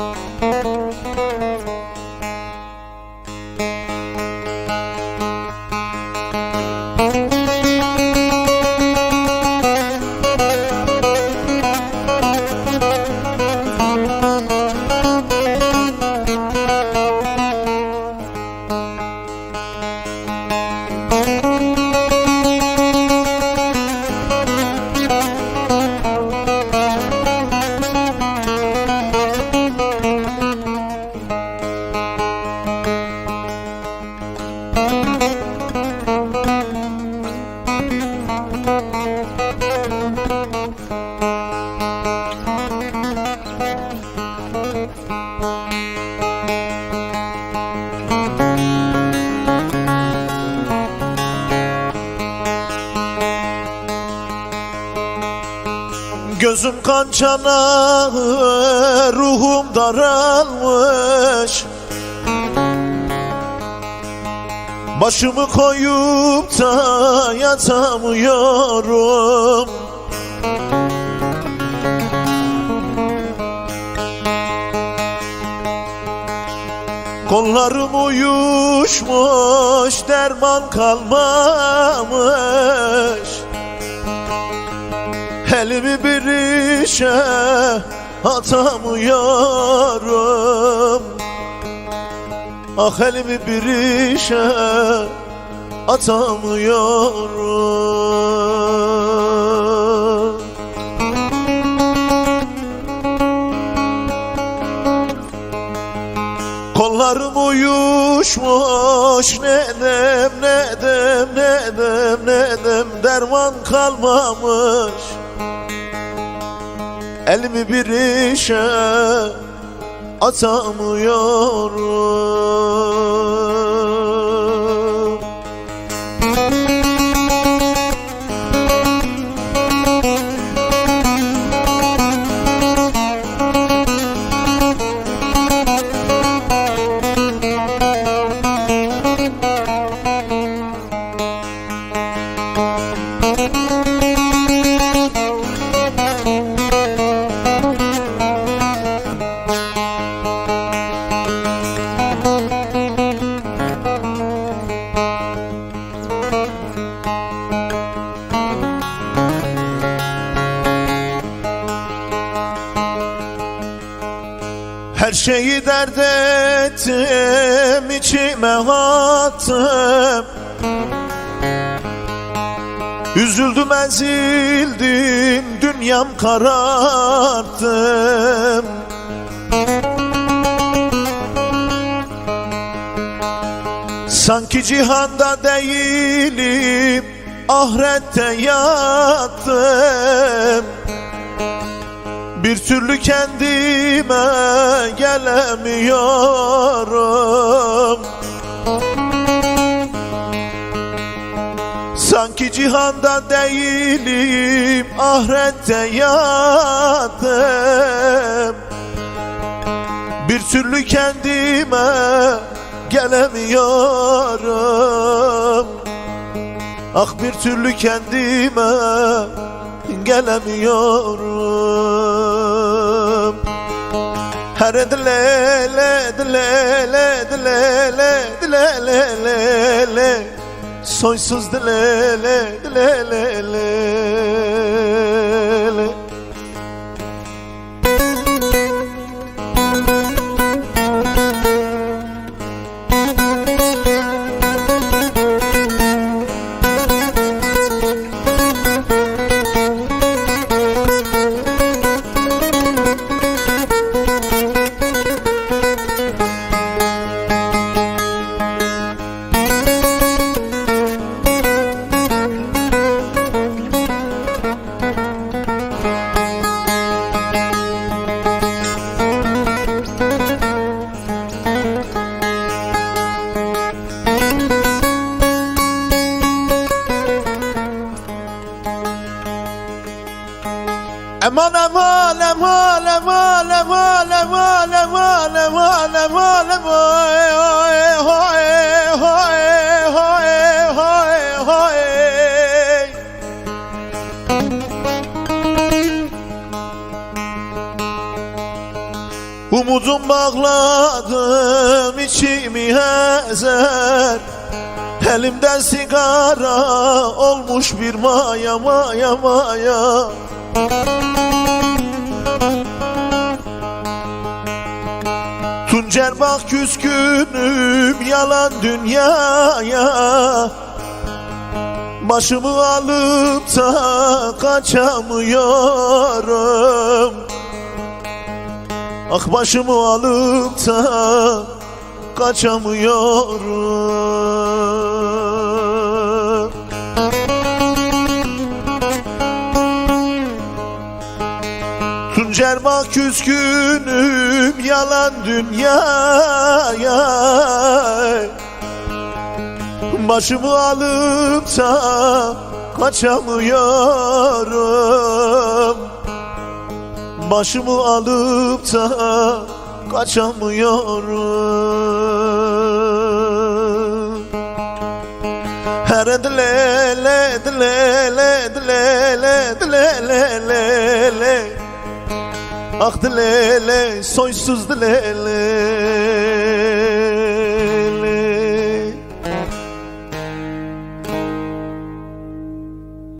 Música Gözüm kan çana ruhum daralmış. Başımı koyup da yatamıyorum. Kollarım uyuşmuş derman kalmamış Elimi bir işe atamıyorum. Ah elimi bir işe atamıyorum. Kollarım uyuşmuş nedem nedem nedem nedem derman kalmamış Elimi bir işe atamıyorum şeyi dert ettim, içime attım. Üzüldüm ezildim, dünyam kararttım Sanki cihanda değilim, ahirette yattım bir türlü kendime gelemiyorum. Sanki cihanda değilim ahirette yattım. Bir türlü kendime gelemiyorum. Ah bir türlü kendime gelemiyorum Her dile le dile le dile le dile le le le. Soysuz dile le dile le le le Eman eman eman eman eman eman eman eman eman Umudum bağladım içimi ezer. Elimden sigara olmuş bir maya maya maya Tuncer bak küskünüm yalan dünyaya. Başımı alıp da kaçamıyorum. Ah başımı alıp da kaçamıyorum Cerma küskünüm yalan dünyaya. Başımı alıp da kaçamıyorum. Başımı alıp da kaçamıyorum. Her edle, edle, edle, edle, edle, edle, edle, edle le le Ah dile